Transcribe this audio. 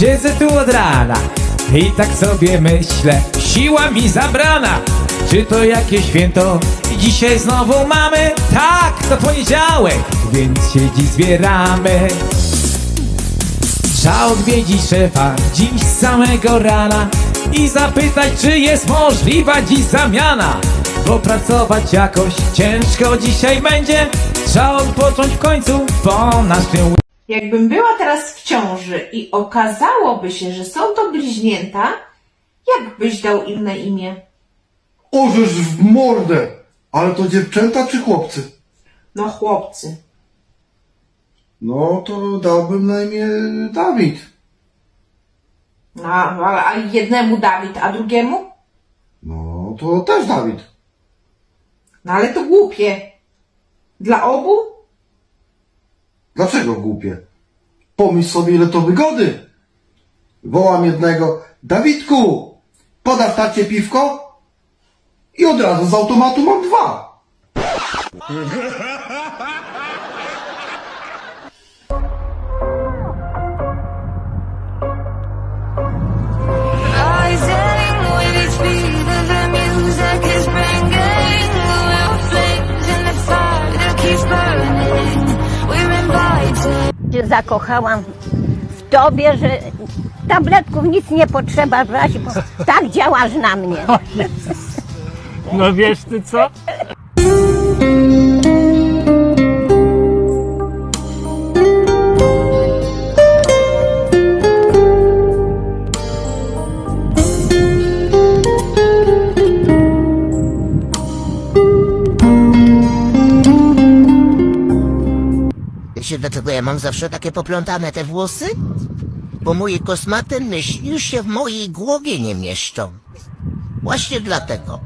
Siedzę tu od rana i tak sobie myślę, siła mi zabrana. Czy to jakieś święto? Dzisiaj znowu mamy? Tak, to poniedziałek, więc się dziś zbieramy. Trzeba odwiedzić szefa dziś z samego rana i zapytać, czy jest możliwa dziś zamiana. Bo pracować jakoś ciężko dzisiaj będzie, trzeba odpocząć w końcu po naszym Jakbym była teraz w ciąży i okazałoby się, że są to bliźnięta, jak byś dał im na imię? Orzesz w mordę! Ale to dziewczęta czy chłopcy? No chłopcy. No to dałbym na imię Dawid. No, a a jednemu Dawid, a drugiemu? No to też Dawid. No ale to głupie. Dla obu? Dlaczego głupie? Pomyśl sobie ile to wygody. Wołam jednego, Dawidku, podasz tacie piwko? I od razu z automatu mam dwa. zakochałam w tobie, że tabletków nic nie potrzeba brać, bo tak działasz na mnie. No wiesz ty co? Wiecie, dlaczego ja mam zawsze takie poplątane te włosy? Bo moje kosmate myśli już się w mojej głowie nie mieszczą. Właśnie dlatego.